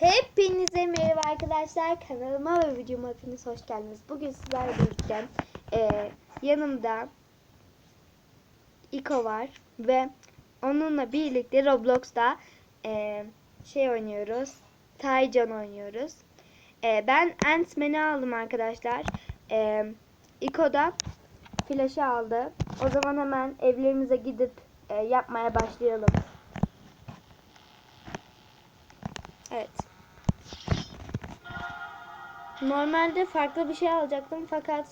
Hepinize merhaba arkadaşlar. Kanalıma ve videoma hepiniz hoş geldiniz. Bugün sizlerle birlikte e, yanımda İko var ve onunla birlikte Roblox'ta e, şey oynuyoruz. Taycan oynuyoruz. E, ben Ant-Man'i aldım arkadaşlar. E, İko da Flash'ı aldı. O zaman hemen evlerimize gidip e, yapmaya başlayalım. Evet. Normalde farklı bir şey alacaktım fakat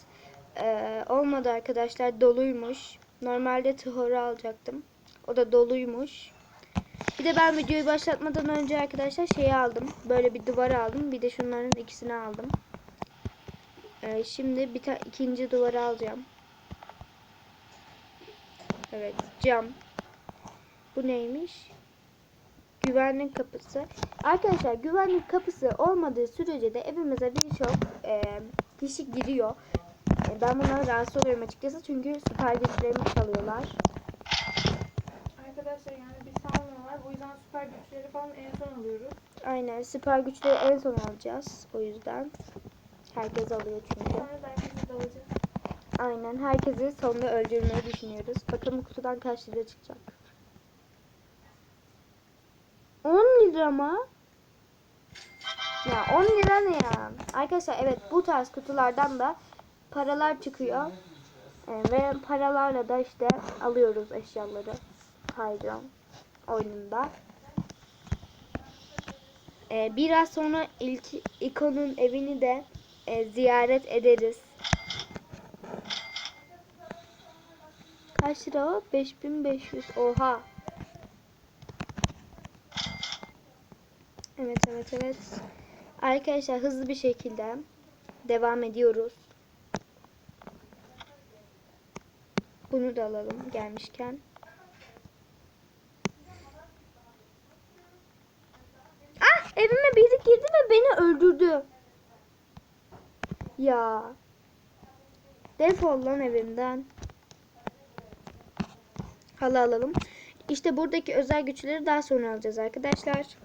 e, olmadı arkadaşlar doluymuş. Normalde Tuhor'u alacaktım. O da doluymuş. Bir de ben videoyu başlatmadan önce arkadaşlar şeyi aldım. Böyle bir duvar aldım. Bir de şunların ikisini aldım. E, şimdi bir ta ikinci duvarı alacağım. Evet cam. Bu neymiş? Güvenlik kapısı. Arkadaşlar güvenlik kapısı olmadığı sürece de evimize birçok e, kişi giriyor. E, ben bundan rahatsız oluyorum açıkçası çünkü süper güçlerimi çalıyorlar. Arkadaşlar yani bir salmıyorlar. Bu yüzden süper güçleri falan en son alıyoruz. Aynen süper güçleri en son alacağız. O yüzden herkes alıyor çünkü. Sonra herkesi. Aynen herkesi sonunda öldürmeyi düşünüyoruz. Bakalım kutudan kaç lira çıkacak. 10 lira mı? Ya 10 lira ne ya? Arkadaşlar evet bu tarz kutulardan da paralar çıkıyor. Ee, ve paralarla da işte alıyoruz eşyaları. Hayran oyununda. Ee, biraz sonra ilk ikonun evini de e, ziyaret ederiz. Kaç lira o? 5500. Oha. Evet evet evet. Arkadaşlar hızlı bir şekilde devam ediyoruz. Bunu da alalım gelmişken. Ah evime biri girdi ve beni öldürdü. Ya. Defol lan evimden. Halı alalım. İşte buradaki özel güçleri daha sonra alacağız arkadaşlar.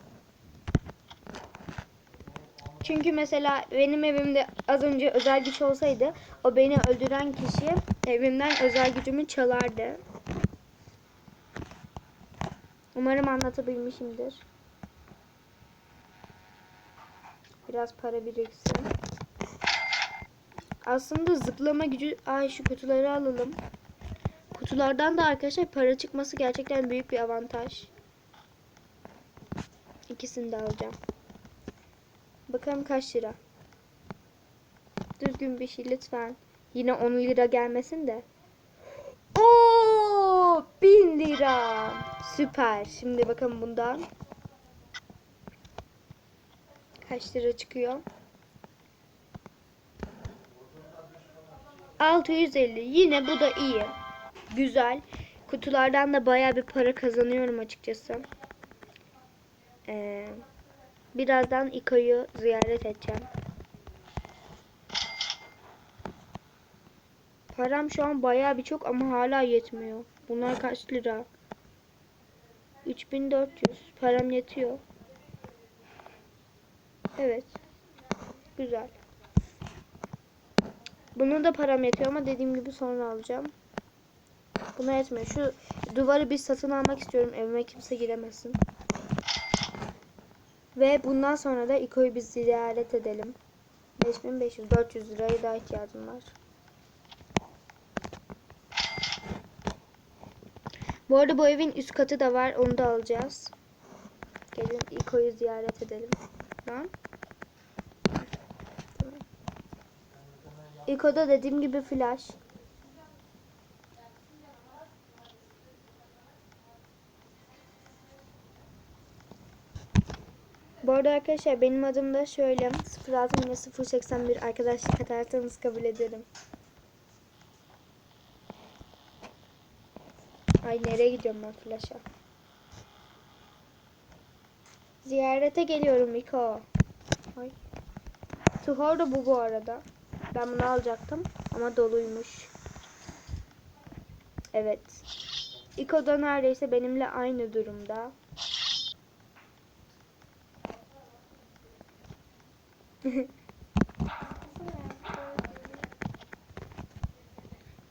Çünkü mesela benim evimde az önce özel güç olsaydı o beni öldüren kişi evimden özel gücümü çalardı. Umarım anlatabilmişimdir. Biraz para biriksin. Aslında zıplama gücü... Ay şu kutuları alalım. Kutulardan da arkadaşlar para çıkması gerçekten büyük bir avantaj. İkisini de alacağım. Bakalım kaç lira. Düzgün bir şey lütfen. Yine 10 lira gelmesin de. Oo, 1000 lira. Süper. Şimdi bakalım bundan. Kaç lira çıkıyor? 650. Yine bu da iyi. Güzel. Kutulardan da baya bir para kazanıyorum açıkçası. Eee Birazdan İko'yu ziyaret edeceğim. Param şu an bayağı bir çok ama hala yetmiyor. Bunlar kaç lira? 3400. Param yetiyor. Evet. Güzel. Bunun da param yetiyor ama dediğim gibi sonra alacağım. Buna yetmiyor. Şu duvarı bir satın almak istiyorum. Evime kimse giremesin. Ve bundan sonra da İko'yu biz ziyaret edelim. 5500 400 liraya daha ihtiyacım var. Bu arada bu evin üst katı da var. Onu da alacağız. Gelin İko'yu ziyaret edelim. Tamam. İko'da dediğim gibi flash. Arada arkadaşlar benim adım da şöyle 06 yine 081 arkadaşlık atarsanız kabul ederim. Ay nereye gidiyorum ben flaşa? Ziyarete geliyorum Miko. Ay. Tuhor da bu bu arada. Ben bunu alacaktım ama doluymuş. Evet. Iko da neredeyse benimle aynı durumda.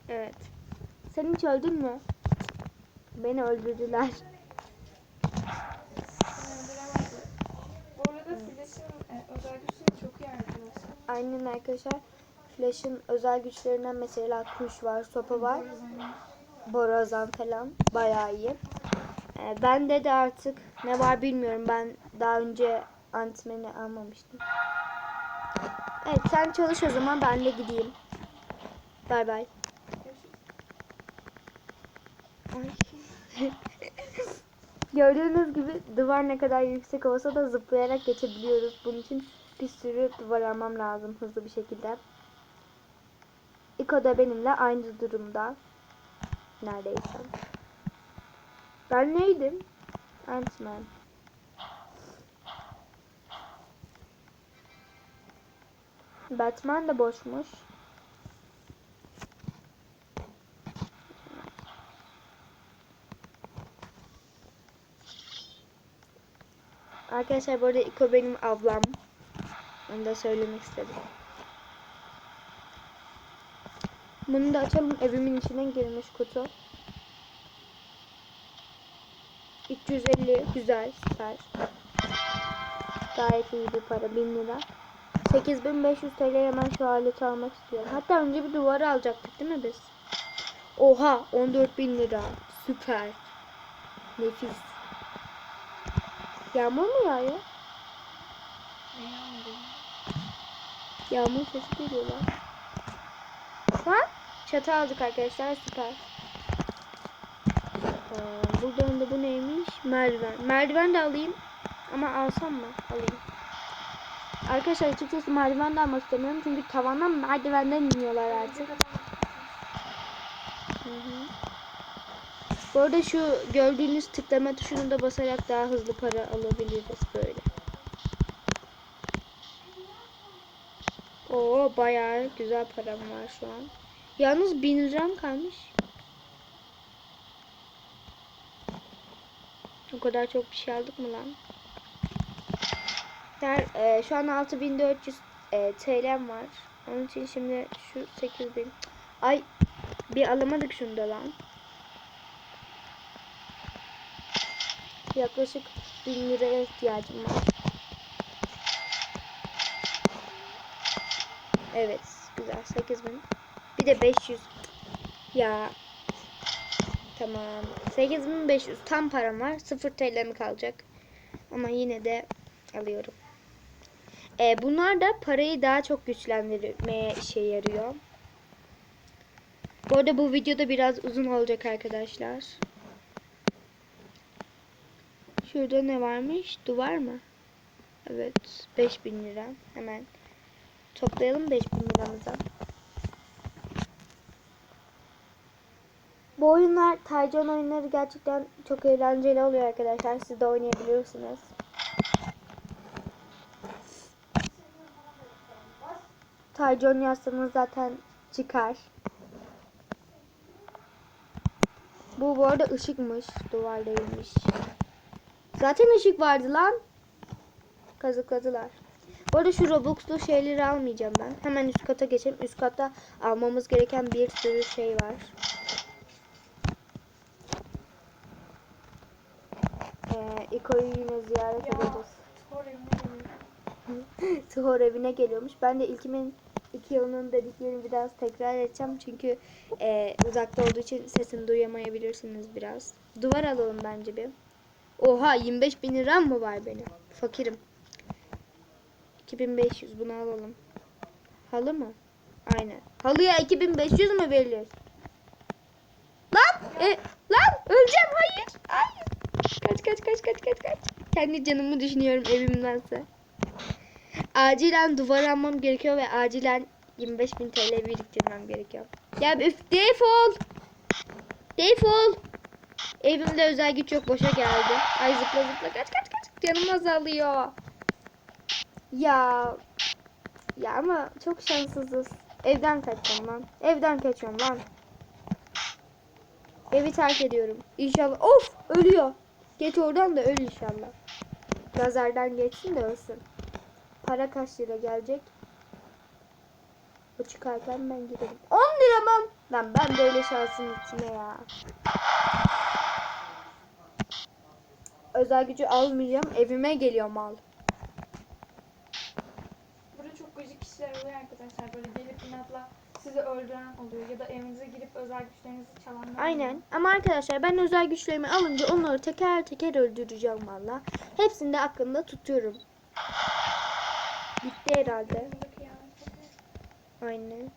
Evet. Sen hiç öldün mü? Beni öldürdüler. Bu arada Flash'ın e, özel güçleri çok arkadaşlar. Aynen arkadaşlar. Flash'ın özel güçlerinden mesela kuş var, sopa var, borazan falan. Bayağı iyi. Ee, bende de artık ne var bilmiyorum. Ben daha önce antimeni almamıştım. Evet sen çalış o zaman ben de gideyim. Bay bay. Ay. Gördüğünüz gibi duvar ne kadar yüksek olsa da zıplayarak geçebiliyoruz. Bunun için bir sürü duvar almam lazım hızlı bir şekilde. İko da benimle aynı durumda. Neredeyse. Ben neydim? Ant-Man. Batman de boşmuş. Arkadaşlar bu arada İko benim ablam. Onu da söylemek istedim. Bunu da açalım. Evimin içine girmiş kutu. 350 güzel süper. Gayet iyi bir para 1000 lira. 8500 TL hemen şu aleti almak istiyorum. Hatta önce bir duvarı alacaktık değil mi biz? Oha 14.000 lira. Süper. Nefis. Yağmur mu yağıyor? Yağmur sesi geliyor lan. Ha? Çatı aldık arkadaşlar süper. Ee, buradan da bu neymiş? Merdiven. Merdiven de alayım. Ama alsam mı? Alayım. Arkadaşlar açıkçası merdiven de almak istemiyorum. Çünkü tavandan merdivenden iniyorlar artık. Hı. Bu arada şu gördüğünüz tıklama tuşunu da basarak daha hızlı para alabiliriz böyle. Oo bayağı güzel param var şu an. Yalnız 1000 liram kalmış. O kadar çok bir şey aldık mı lan? Der, e, şu an 6400 e, TL'm var. Onun için şimdi şu 8000. Ay bir alamadık şunu da lan. Yaklaşık 1000 liraya ihtiyacım var. Evet güzel 8000. Bir de 500. Ya Tamam. 8500 tam param var. 0 TL mi kalacak? Ama yine de alıyorum. Ee, bunlar da parayı daha çok güçlendirmeye işe yarıyor. Bu arada bu videoda biraz uzun olacak arkadaşlar. Şurada ne varmış? Duvar mı? Evet. 5000 lira. Hemen toplayalım 5000 liramızı. Bu oyunlar Taycan oyunları gerçekten çok eğlenceli oluyor arkadaşlar. Siz de oynayabilirsiniz. Taycan yazsanız zaten çıkar. Bu bu arada ışıkmış. Duvar değilmiş. Zaten ışık vardı lan. Kazıkladılar. Bu arada şu Robux'lu şeyleri almayacağım ben. Hemen üst kata geçelim. Üst katta almamız gereken bir sürü şey var. Ee, İko'yu yine ziyaret Ya. edeceğiz. Tuhor evine geliyormuş. Ben de ilkimin iki yılının dediklerini biraz tekrar edeceğim. Çünkü e, uzakta olduğu için sesini duyamayabilirsiniz biraz. Duvar alalım bence bir. Oha 25 bin liram mı var benim? Fakirim. 2500 bunu alalım. Halı mı? Aynen. Halıya 2500 mü verilir? Lan! E, lan! Öleceğim hayır! Hayır! Kaç kaç kaç kaç kaç kaç. Kendi canımı düşünüyorum evimdense. Acilen duvar almam gerekiyor ve acilen 25.000 TL biriktirmem gerekiyor. Ya üf defol. Defol. Evimde özel güç yok boşa geldi. Ay zıpla zıpla kaç kaç kaç. Canım azalıyor. Ya. Ya ama çok şanssızız. Evden kaçıyorum lan. Evden kaçıyorum lan. Evi terk ediyorum. İnşallah. Of ölüyor. Geç oradan da öl inşallah. Nazardan geçsin de ölsün. Para kaç lira gelecek? O çıkarken ben giderim. 10 lira mı? Lan ben böyle şansın içine ya. Özel gücü almayacağım. Evime geliyor mal. Burada çok gıcık kişiler oluyor arkadaşlar. Böyle gelip inatla sizi öldüren oluyor. Ya da evinize girip özel güçlerinizi çalanlar oluyor. Aynen. Ama arkadaşlar ben özel güçlerimi alınca onları teker teker öldüreceğim valla. Hepsini de aklımda tutuyorum. Bitti herhalde. Aynen.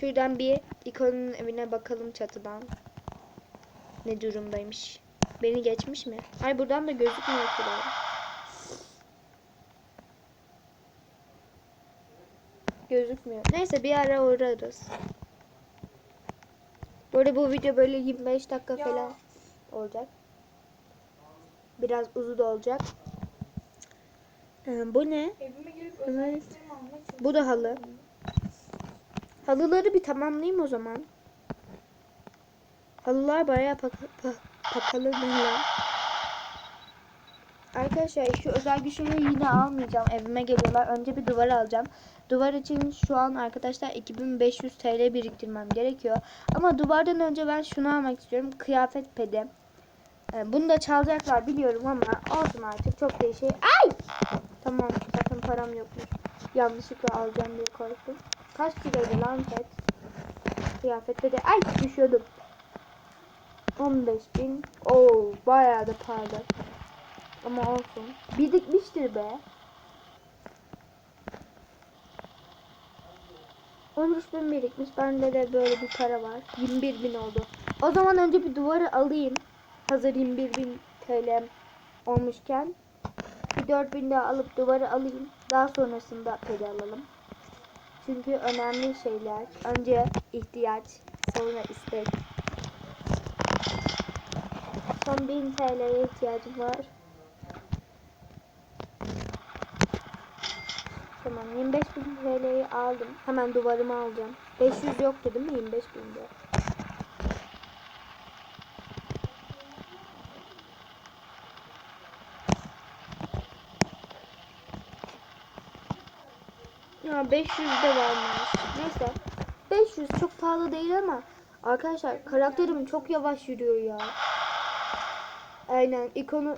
Şuradan bir ikonun evine bakalım çatıdan. Ne durumdaymış. Beni geçmiş mi? Ay buradan da gözükmüyor ki. Gözükmüyor. Neyse bir ara uğrarız. Arada bu video böyle 25 dakika Ya. falan olacak. Biraz uzun da olacak. Ee, bu ne? Evet. Bu da halı. Halıları bir tamamlayayım o zaman. Halılar bayağı pak pa pakalı lan. Arkadaşlar şu özel güçleri yine almayacağım. Evime geliyorlar. Önce bir duvar alacağım. Duvar için şu an arkadaşlar 2500 TL biriktirmem gerekiyor. Ama duvardan önce ben şunu almak istiyorum. Kıyafet pedi. Ee, Bunu da çalacaklar biliyorum ama olsun artık çok değişik. Ay! Tamam zaten param yokmuş. Yanlışlıkla alacağım diye korktum. Kaç kiloydu lan pet? Kıyafet pedi. Ay düşüyordum. 15 bin. Oo bayağı da pahalı. Ama olsun. Birikmiştir be. 13 bin birikmiş. Bende de böyle bir para var. 21 bin oldu. O zaman önce bir duvarı alayım. Hazır 21 bin TL olmuşken. Bir 4 bin daha alıp duvarı alayım. Daha sonrasında peri alalım. Çünkü önemli şeyler. Önce ihtiyaç, sonra istek. Son 1000 TL'ye ihtiyacım var. Tamam 25 bin TL'yi aldım. Hemen duvarımı alacağım. 500 yoktu değil mi 25 binde? Ya 500 de varmış. Neyse. 500 çok pahalı değil ama arkadaşlar karakterim çok yavaş yürüyor ya. Aynen ikonu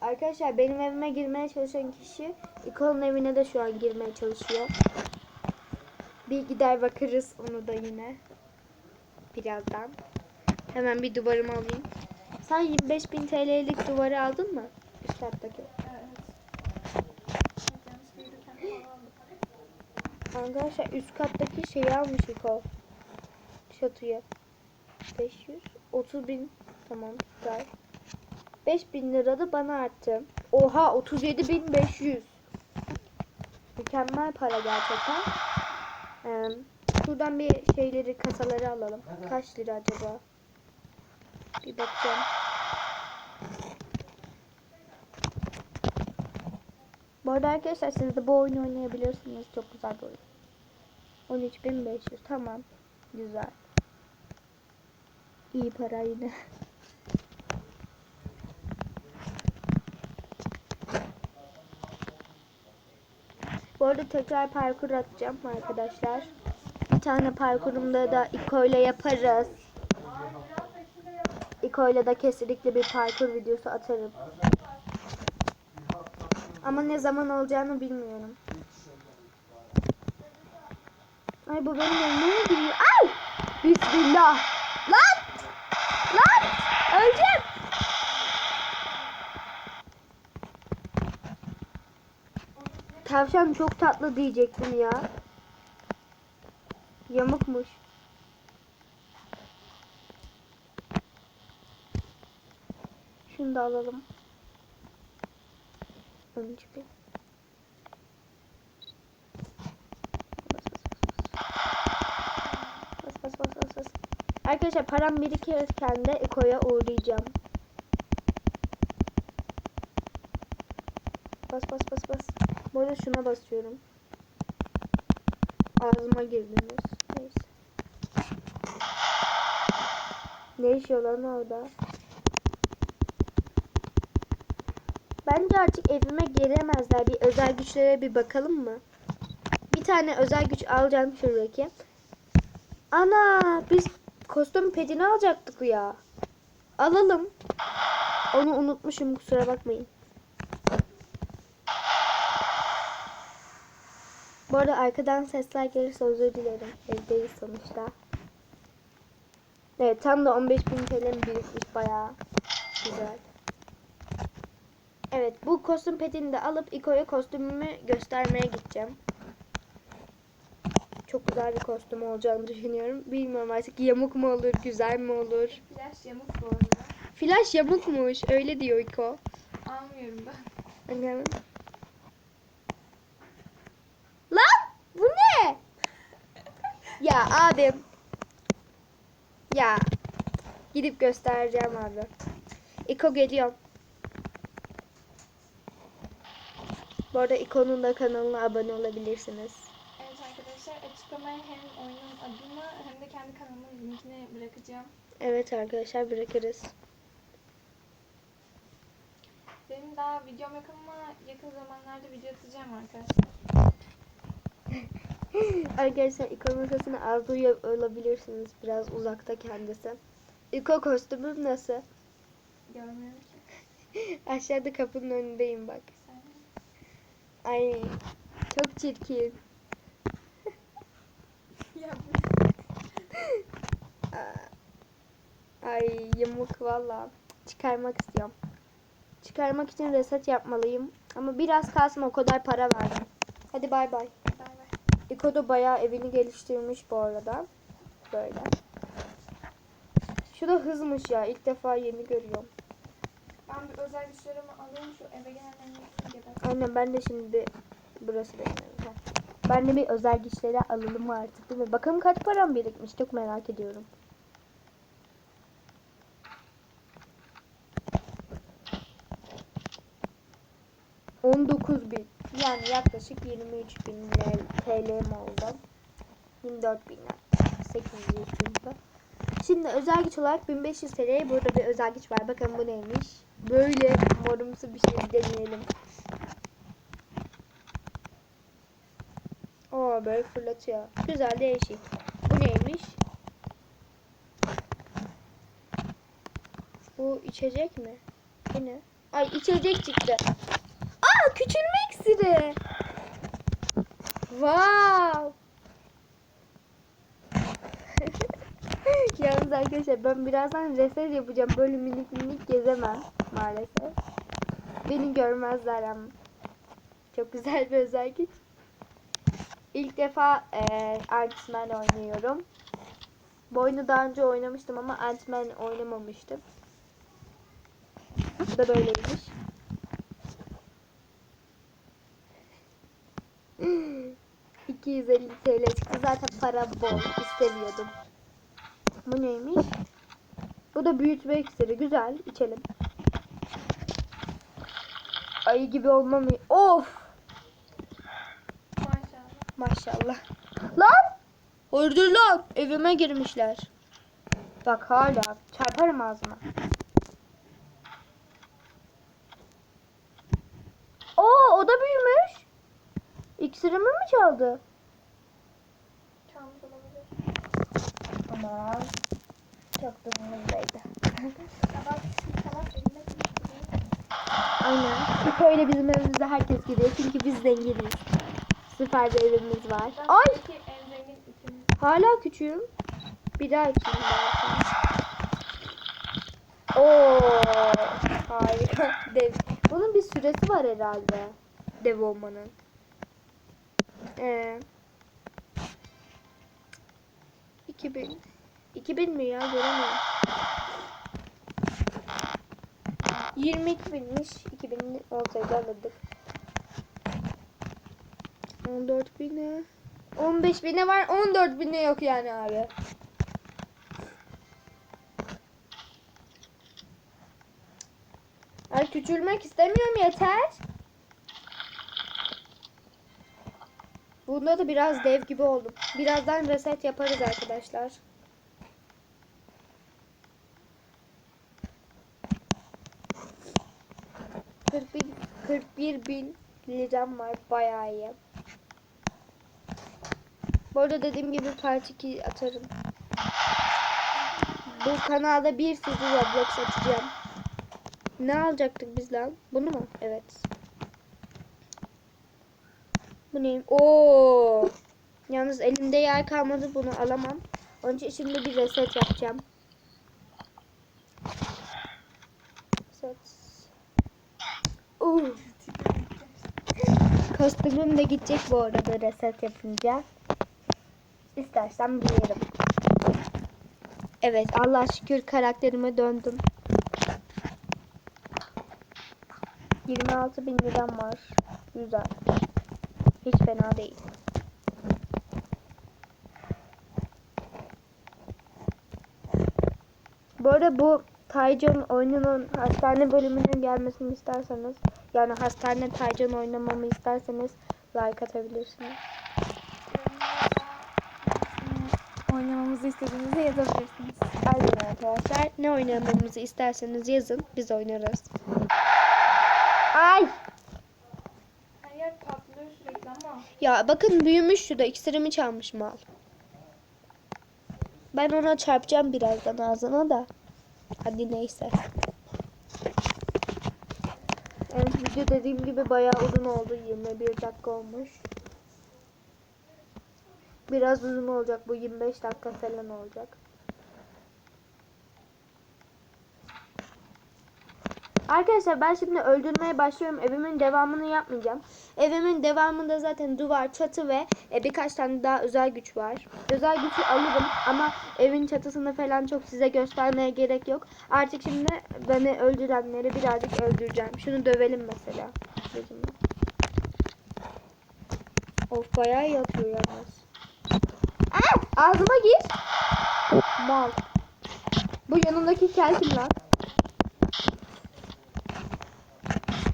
Arkadaşlar benim evime girmeye çalışan kişi ikonun evine de şu an girmeye çalışıyor. Bir gider bakarız onu da yine. Birazdan. Hemen bir duvarımı alayım. Sen 25.000 TL'lik duvarı aldın mı? Üst kattaki. Evet. Evet, yanlış büyürken falan aldım. Arkadaşlar üst kattaki şeyi almış İko. Çatıya. 500. 30 bin. Tamam güzel. 5000 lira da bana arttı. Oha 37.500. Mükemmel para gerçekten. Ee, şuradan bir şeyleri kasaları alalım. Kaç lira acaba? Bir bakacağım. Bu arada arkadaşlar siz de bu oyunu oynayabilirsiniz. Çok güzel bir oyun. 13.500 tamam. Güzel. İyi para yine. Bu arada tekrar parkur atacağım arkadaşlar. Bir tane parkurumda da İko yaparız. İko ile de kesinlikle bir parkur videosu atarım. Ama ne zaman olacağını bilmiyorum. Ay bu benim önüme mi giriyor? Ay! Bismillah. Lan! Lan! Öleceğim. Tavşan çok tatlı diyecektim ya. Yamukmuş. Şunu da alalım. Önce bir. Bas bas bas. Arkadaşlar param birikirken de Eko'ya uğrayacağım. Bas bas bas bas. Bu arada şuna basıyorum. Ağzıma girdiniz. Neyse. Ne işiyor lan orada? Bence artık evime giremezler. Bir özel güçlere bir bakalım mı? Bir tane özel güç alacağım şuradaki. Ana biz kostüm pedini alacaktık ya. Alalım. Onu unutmuşum kusura bakmayın. Bu arada arkadan sesler gelirse özür dilerim. Evdeyiz sonuçta. Evet tam da 15.000 TL'm birikmiş bayağı. Güzel. Evet bu kostüm pedini de alıp İko'ya kostümümü göstermeye gideceğim. Çok güzel bir kostüm olacağını düşünüyorum. Bilmiyorum artık yamuk mu olur, güzel mi olur? Flash yamuk bu arada. Flash yamukmuş, öyle diyor İko. Almıyorum ben. Bakalım. Lan bu ne? Ya abim. Ya. Gidip göstereceğim abi. İko geliyor. Bu arada İko'nun da kanalına abone olabilirsiniz. Arkadaşlar açıklamaya hem oyunun adını hem de kendi kanalımın linkini bırakacağım. Evet arkadaşlar bırakırız. Benim daha videom yok ama yakın zamanlarda video atacağım arkadaşlar. Arkadaşlar İko'nun sesini az duyuyor olabilirsiniz. Biraz uzakta kendisi. İko kostümüm nasıl? Görmüyorum ki. Aşağıda kapının önündeyim bak. Sen Ay çok çirkin. ya Ay yamuk valla. Çıkarmak istiyorum. Çıkarmak için reset yapmalıyım. Ama biraz kalsın o kadar para verdim. Hadi bay bay. bay bay. İko da bayağı evini geliştirmiş bu arada. Böyle. Şu da hızmış ya. İlk defa yeni görüyorum. Ben bir özel güçlerimi alayım şu eve gelenlerin. Aynen ben de şimdi burası benim evim. Ben de bir özel güçleri alalım artık değil mi? Bakalım kaç param birikmiş. Çok merak ediyorum. ...19 bin. Yani yaklaşık 23 bin TL'm oldu. 24 bin 800 çünkü. Şimdi özel güç olarak 1500 TL'ye burada bir özel güç var. Bakın bu neymiş? Böyle morumsu bir şey deneyelim. Oo böyle fırlatıyor. Güzel değişik. Bu neymiş? Bu içecek mi? Bu ne? Ay içecek çıktı. Aa küçülme iksiri. Wow. Yalnız arkadaşlar ben birazdan reset yapacağım. Böyle minik minik gezemem maalesef. Beni görmezler ama. Çok güzel bir özel güç. İlk defa eee Ant-Man oynuyorum. Bu oyunu daha önce oynamıştım ama Ant-Man oynamamıştım. Bu da böyleymiş. ...250 TL çıktı. Zaten para bol. istemiyordum. Bu neymiş? Bu da büyütme iksiri. Güzel. içelim. Ayı gibi olmam iyi. Of! Maşallah. Lan! Hayırdır lan? Evime girmişler. Bak hala. Çarparım ağzıma. Oo o da büyümüş. İksirimi mi çaldı? Çalmış olabilir. Aman. Çok da konuşturuyor. Aynen. Böyle bizim evimizde herkes giriyor çünkü biz zenginiz. Süper bir evimiz var. Ay! Hala küçüğüm. Bir daha içeyim belki. Oo, harika. Dev. Bunun bir süresi var herhalde. Dev olmanın. Ee, 2000. 2000 mi ya? Göremiyorum. 22 binmiş. 2000 olsaydı alırdık. 14 bine. 15 bine var. 14 bine yok yani abi. Ay küçülmek istemiyorum yeter. Bunda da biraz dev gibi oldum. Birazdan reset yaparız arkadaşlar. Kırk bin 61 bin liram var. Bayağı iyi. Bu arada dediğim gibi part 2 atarım. Bu kanalda bir sürü Roblox atacağım. Ne alacaktık biz lan? Bunu mu? Evet. Bu neyim? Oo. Yalnız elimde yer kalmadı bunu alamam. Onun için şimdi bir reset yapacağım. Reset. Uh. Kostümüm de gidecek bu arada reset yapınca. İstersen bilirim. Evet Allah şükür karakterime döndüm. 26 bin liram var. Güzel. Hiç fena değil. Bu arada bu Taycan oyununun hastane bölümünün gelmesini isterseniz yani hastane Taycan oynamamı isterseniz like atabilirsiniz. Oynamamızı istediğinizi yazabilirsiniz. Aynen arkadaşlar. Ne oynamamızı isterseniz yazın. Biz oynarız. Ay! Her yer patlıyor sürekli ama. Ya bakın büyümüş şurada. İksirimi çalmış mal. Ben ona çarpacağım birazdan ağzına da. Hadi neyse. Evet video dediğim gibi bayağı uzun oldu. 21 dakika olmuş. Biraz uzun olacak. Bu 25 dakika falan olacak. Arkadaşlar ben şimdi öldürmeye başlıyorum. Evimin devamını yapmayacağım. Evimin devamında zaten duvar, çatı ve e, birkaç tane daha özel güç var. Özel gücü alırım ama evin çatısını falan çok size göstermeye gerek yok. Artık şimdi beni öldürenleri birazcık öldüreceğim. Şunu dövelim mesela. Gözümle. Of bayağı yapıyor yalnız. Ağzıma gir. Mal. Bu yanındaki kel kim lan?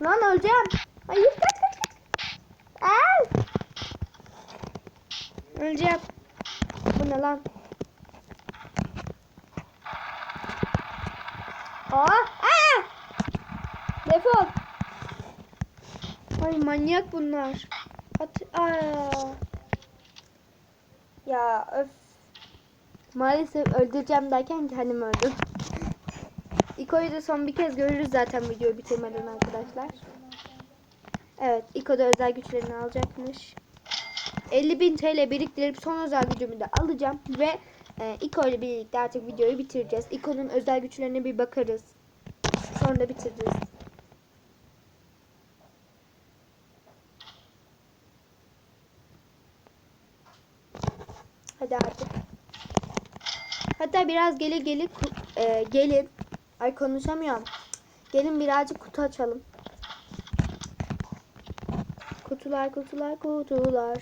Lan öleceğim. Hayır kaç kaç kaç. Aa! Öleceğim. Bu ne lan? Aa! Aa! Defol. Ay manyak bunlar. At Aa. Ya öf. Maalesef öldüreceğim derken kendim öldüm. İko'yu da son bir kez görürüz zaten videoyu bitirmeden arkadaşlar. Evet, İko da özel güçlerini alacakmış. 50.000 TL biriktirip son özel gücümü de alacağım ve e, İko ile birlikte artık videoyu bitireceğiz. İko'nun özel güçlerine bir bakarız. Sonra bitiririz. Hadi artık. Hatta biraz gele ku- e, gelin. Ay konuşamıyorum. Gelin birazcık kutu açalım. Kutular kutular kutular.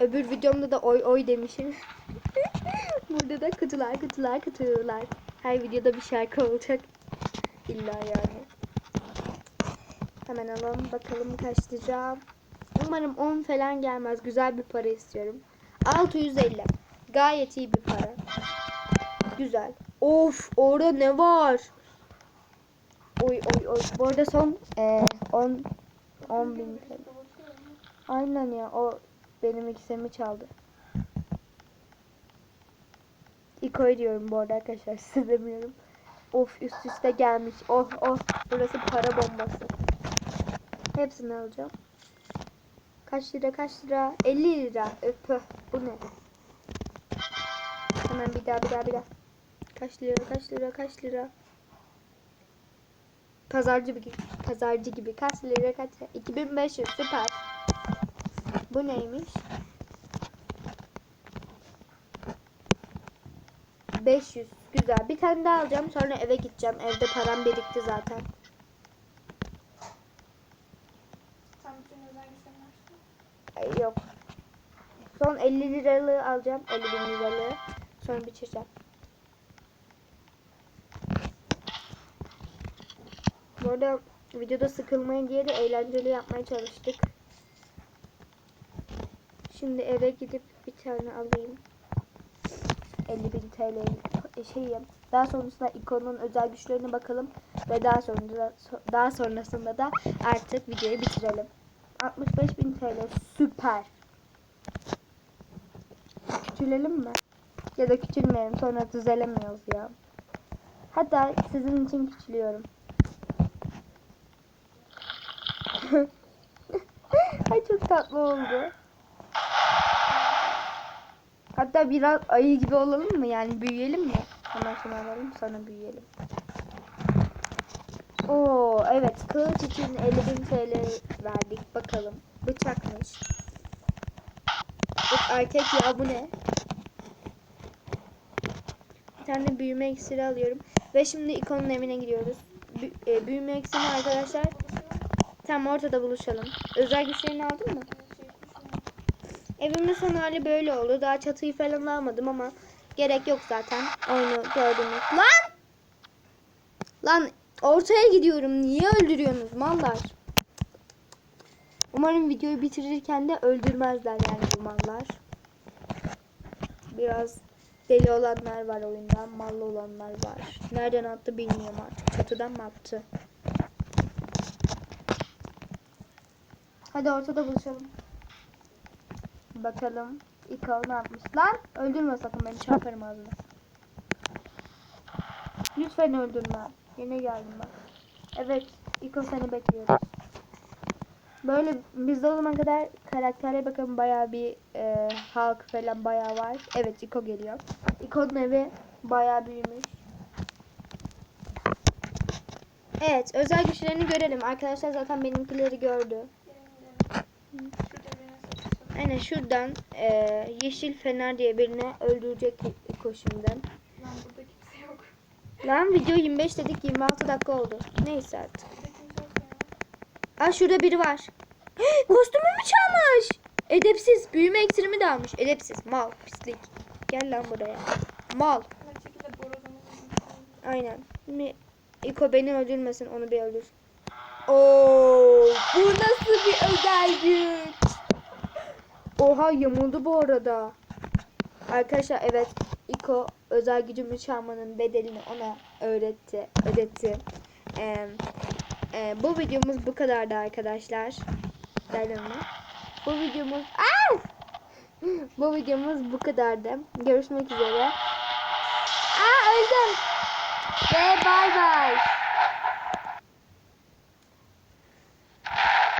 Öbür videomda da oy oy demişim. Burada da kutular kutular kutular. Her videoda bir şarkı olacak. İlla yani. Hemen alalım bakalım kaç lira. Umarım 10 falan gelmez. Güzel bir para istiyorum. 650. Gayet iyi bir para. Güzel. Of orada ne var? Oy oy oy. Bu arada son e, 10 10 bin. Aynen ya o benim ikisimi çaldı. İkoy diyorum bu arada arkadaşlar size demiyorum. Of üst üste gelmiş. Oh oh burası para bombası. Hepsini alacağım. Kaç lira kaç lira? 50 lira. Öpü. Bu ne? Hemen bir daha bir daha bir daha. Kaç lira kaç lira kaç lira? Pazarcı gibi pazarcı gibi kaç lira kaç lira? 2500 süper. Bu neymiş? 500 güzel. Bir tane daha alacağım sonra eve gideceğim. Evde param birikti zaten. Ay, yok. Son 50 liralığı alacağım. 50 bin liralığı. Sonra bitireceğim. Bu arada videoda sıkılmayın diye de eğlenceli yapmaya çalıştık. Şimdi eve gidip bir tane alayım. 50 bin TL şeyi daha sonrasında ikonun özel güçlerine bakalım ve daha sonra daha sonrasında da artık videoyu bitirelim. 65.000 TL süper. Küçülelim mi? Ya da küçülmeyelim sonra düzelemiyoruz ya. Hatta sizin için küçülüyorum. Ay çok tatlı oldu. Hatta biraz ayı gibi olalım mı? Yani büyüyelim mi? Ondan sonra alalım sonra büyüyelim. Oo evet kılıç için 50.000 TL verdik. Bakalım. Bıçakmış. Bak erkek ya bu ne? Bir tane büyüme iksiri alıyorum. Ve şimdi ikonun evine gidiyoruz. E, büyüme iksirini arkadaşlar tam ortada buluşalım. Özel güçlerini aldın mı? Evimin son hali böyle oldu. Daha çatıyı falan almadım ama gerek yok zaten. Oyunu gördünüz. Lan! Lan ortaya gidiyorum. Niye öldürüyorsunuz mallar? Umarım videoyu bitirirken de öldürmezler yani bu mallar. Biraz deli olanlar var oyunda. Mallı olanlar var. Nereden attı bilmiyorum artık. Çatıdan mı attı? Hadi ortada buluşalım. Bakalım. İkal ne yapmış? Lan öldürme sakın beni çarparım ağzına. Lütfen öldürme. Yine geldim bak. Evet. İko seni bekliyoruz. Böyle bizde o zaman kadar karaktere bakın bayağı bir e, halk falan bayağı var. Evet İko geliyor. İko'nun evi bayağı büyümüş. Evet özel güçlerini görelim. Arkadaşlar zaten benimkileri gördü. Aynen şuradan e, yeşil fener diye birini öldürecek İko şimdi. Lan burada kimse yok. Lan video 25 dedik 26 dakika oldu. Neyse artık. Burada kimse yok ya. Aa şurada biri var. Kostümümü çalmış. Edepsiz. Büyüme iksirimi de almış. Edepsiz. Mal. Pislik. Gel lan buraya. Mal. Aynen. İko beni öldürmesin. Onu bir öldür. Oo, bu nasıl bir özel güç? Oha yamuldu bu arada. Arkadaşlar evet İko özel gücümü çalmanın bedelini ona öğretti. Ödetti. Ee, e, bu videomuz bu kadardı arkadaşlar. Mi? Bu videomuz... Aa! bu videomuz bu kadardı. Görüşmek üzere. Aa öldüm. Ve bay bay.